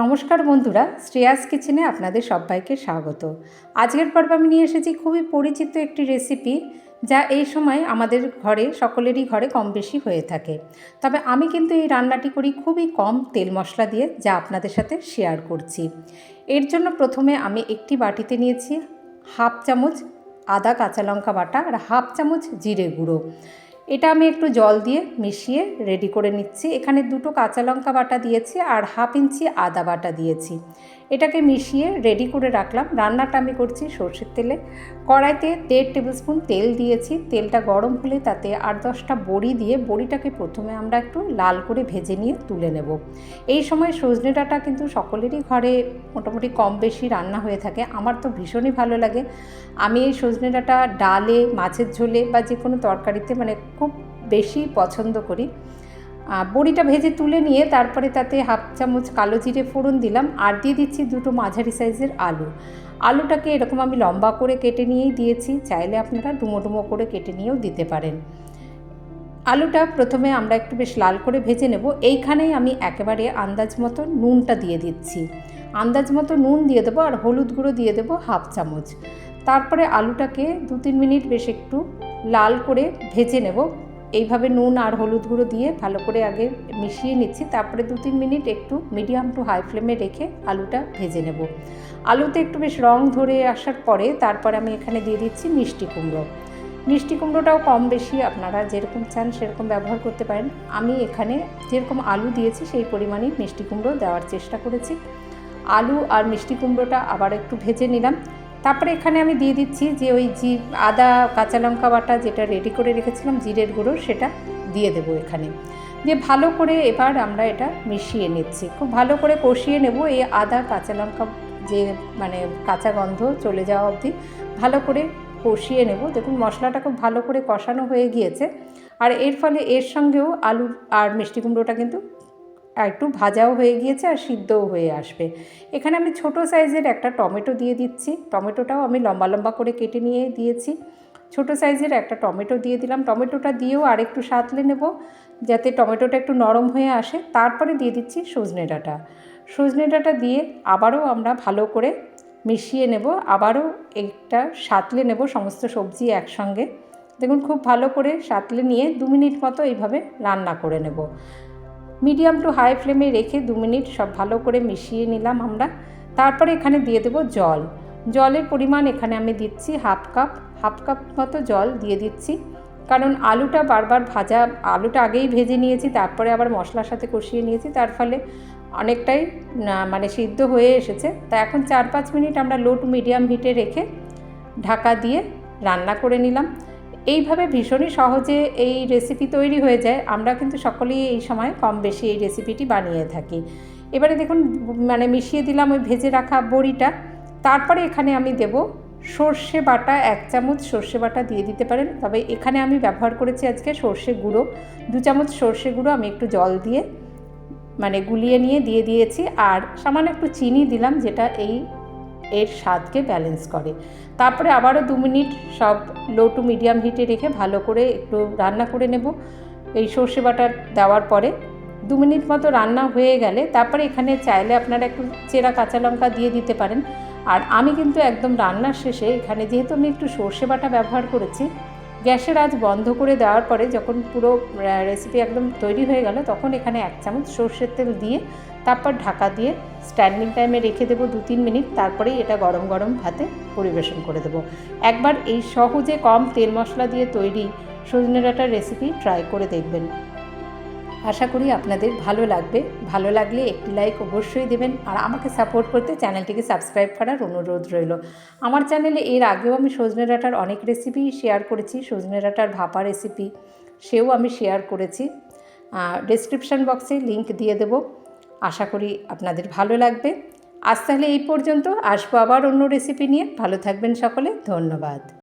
নমস্কার বন্ধুরা, শ্রেয়াস কিচেনে আপনাদের সবাইকে স্বাগত। আজকের পর্ব আমি নিয়ে এসেছি খুবই পরিচিত একটি রেসিপি যা এই সময় আমাদের ঘরে, সকলেরই ঘরে কম বেশি হয়ে থাকে। তবে আমি কিন্তু এই রান্নাটি করি খুবই কম তেল মশলা দিয়ে যা আপনাদের সাথে শেয়ার করছি। এর জন্য প্রথমে আমি একটি বাটিতে নিয়েছি হাফ চামচ আদা কাঁচা লঙ্কা বাটা আর হাফ চামচ জিরে গুঁড়ো। এটা আমি একটু জল দিয়ে মিশিয়ে রেডি করে নিচ্ছি। এখানে দুটো কাঁচা লঙ্কা বাটা দিয়েছি আর হাফ ইঞ্চি আদা বাটা দিয়েছি। এটাকে মিশিয়ে রেডি করে রাখলাম। রান্নাটা আমি করছি সর্ষের তেলে। কড়াইতে দেড় টেবিল স্পুন তেল দিয়েছি। তেলটা গরম হলে তাতে আট দশটা বড়ি দিয়ে, বড়িটাকে প্রথমে আমরা একটু লাল করে ভেজে নিয়ে তুলে নেব। এই সময় সজনে ডাঁটা কিন্তু সকলেরই ঘরে মোটামুটি কম বেশি রান্না হয়ে থাকে। আমার তো ভীষণই ভালো লাগে। আমি এই সজনে ডাঁটা ডালে, মাছের ঝোলে বা যে কোনো তরকারিতে মানে খুব বেশি পছন্দ করি। বড়িটা ভেজে তুলে নিয়ে তারপরে তাতে হাফ চামচ কালো জিরে ফোড়ন দিলাম আর দিয়ে দিচ্ছি দুটো মাঝারি সাইজের আলু। আলুটাকে এরকম আমি লম্বা করে কেটে নিয়েই দিয়েছি, চাইলে আপনারা ডুমো ডুমো করে কেটে নিয়েও দিতে পারেন। আলুটা প্রথমে আমরা একটু বেশ লাল করে ভেজে নেব। এইখানেই আমি একেবারে আন্দাজ মতো নুনটা দিয়ে দিচ্ছি। আন্দাজ মতো নুন দিয়ে দেবো আর হলুদ গুঁড়ো দিয়ে দেবো হাফ চামচ। তারপরে আলুটাকে দু তিন মিনিট বেশ একটু লাল করে ভেজে নেব। এইভাবে নুন আর হলুদ গুঁড়ো দিয়ে ভালো করে আগে মিশিয়ে নিচ্ছি। তারপরে দু তিন মিনিট একটু মিডিয়াম টু হাই ফ্লেমে রেখে আলুটা ভেজে নেব। আলুতে একটু বেশ রং ধরে আসার পরে তারপরে আমি এখানে দিয়ে দিচ্ছি মিষ্টি কুমড়ো। মিষ্টি কুমড়োটাও কম বেশি আপনারা যেরকম চান সেরকম ব্যবহার করতে পারেন। আমি এখানে যেরকম আলু দিয়েছি সেই পরিমাণেই মিষ্টি কুমড়ো দেওয়ার চেষ্টা করেছি। আলু আর মিষ্টি কুমড়োটা আবার একটু ভেজে নিলাম। তারপরে এখানে আমি দিয়ে দিচ্ছি যে ওই জি আদা, কাঁচা লঙ্কা বাটা যেটা রেডি করে রেখেছিলাম, জিরের গুঁড়ো, সেটা দিয়ে দেবো এখানে। দিয়ে ভালো করে এবার আমরা এটা মিশিয়ে নিচ্ছি। খুব ভালো করে কষিয়ে নেব এই আদা, কাঁচা লঙ্কা যে মানে কাঁচা গন্ধ চলে যাওয়া অবধি, ভালো করে কষিয়ে নেব। দেখুন, মশলাটা খুব ভালো করে কষানো হয়ে গিয়েছে। আর এর ফলে এর সঙ্গেও আলু আর মিষ্টি কুমড়োটা কিন্তু একটু ভাজাও হয়ে গিয়েছে আর সিদ্ধও হয়ে আসবে। এখানে আমি ছোট সাইজের একটা টমেটো দিয়ে দিচ্ছি। টমেটোটাও আমি লম্বা লম্বা করে কেটে নিয়ে দিয়েছি। ছোট সাইজের একটা টমেটো দিয়ে দিলাম। টমেটোটা দিয়েও আরেকটু সাঁতলে নেব যাতে টমেটোটা একটু নরম হয়ে আসে। তারপরে দিয়ে দিচ্ছি সজনে ডাঁটা। সজনে ডাঁটা দিয়ে আবারও আমরা ভালো করে মিশিয়ে নেব। আবারও একটা সাঁতলে নেব সমস্ত সবজি একসঙ্গে। দেখুন, খুব ভালো করে সাঁতলে নিয়ে দু মিনিট মতো এইভাবে রান্না করে নেব। মিডিয়াম টু হাই ফ্লেমে রেখে দু মিনিট সব ভালো করে মিশিয়ে নিলাম আমরা। তারপরে এখানে দিয়ে দেবো জল। জলের পরিমাণ এখানে আমি দিচ্ছি হাফ কাপ হাফ কাপ মতো জল দিয়ে দিচ্ছি। কারণ আলুটা বারবার ভাজা, আলুটা আগেই ভেজে নিয়েছি, তারপরে আবার মশলার সাথে কষিয়ে নিয়েছি, তার ফলে অনেকটাই মানে সিদ্ধ হয়ে এসেছে। তা এখন চার পাঁচ মিনিট আমরা লো টু মিডিয়াম হিটে রেখে ঢাকা দিয়ে রান্না করে নিলাম। এইভাবে ভীষণই সহজে এই রেসিপি তৈরি হয়ে যায়। আমরা কিন্তু সকলেই এই সময় কম বেশি এই রেসিপিটি বানিয়ে থাকি। এবারে দেখুন মানে মিশিয়ে দিলাম ওই ভেজে রাখা বড়িটা। তারপরে এখানে আমি দেব সর্ষে বাটা, এক চামচ সর্ষে বাটা দিয়ে দিতে পারেন। তবে এখানে আমি ব্যবহার করেছি আজকে সর্ষে গুঁড়ো। দু চামচ সর্ষে গুঁড়ো আমি একটু জল দিয়ে মানে গুলিয়ে নিয়ে দিয়ে দিয়েছি। আর সামান্য একটু চিনি দিলাম, যেটা এই এর স্বাদকে ব্যালেন্স করে। তারপরে আবারও দু মিনিট সব লো টু মিডিয়াম হিটে রেখে ভালো করে একটু রান্না করে নেব। এই সর্ষে বাটা দেওয়ার পরে দু মিনিট মতো রান্না হয়ে গেলে তারপরে এখানে চাইলে আপনারা একটু চেরা কাঁচা লঙ্কা দিয়ে দিতে পারেন। আর আমি কিন্তু একদম রান্নার শেষে এখানে যেহেতু আমি একটু সর্ষে বাটা ব্যবহার করেছি গ্যাসের আজ বন্ধ করে দেওয়ার পরে যখন পুরো রেসিপি একদম তৈরি হয়ে গেল, তখন এখানে এক চামচ সর্ষের তেল দিয়ে, তারপর ঢাকা দিয়ে স্ট্যান্ডিং টাইমে রেখে দেবো দু তিন মিনিট তারপরেই এটা গরম গরম ভাতে পরিবেশন করে দেবো। একবার এই সহজে কম তেল মশলা দিয়ে তৈরি সজনে ডাঁটার রেসিপি ট্রাই করে দেখবেন। আশা করি আপনাদের ভালো লাগবে। ভালো লাগলে একটি লাইক অবশ্যই দেবেন আর আমাকে সাপোর্ট করতে চ্যানেলটিকে সাবস্ক্রাইব করার অনুরোধ রইল। আমার চ্যানেলে এর আগেও আমি সজনে ডাঁটার অনেক রেসিপি শেয়ার করেছি, সজনে ডাঁটার ভাপা রেসিপি সেও আমি শেয়ার করেছি। ডিসক্রিপশান বক্সে লিংক দিয়ে দেব। আশা করি আপনাদের ভালো লাগবে। আজ তাহলে এই পর্যন্ত, আসব আবার অন্য রেসিপি নিয়ে। ভালো থাকবেন সকলে, ধন্যবাদ।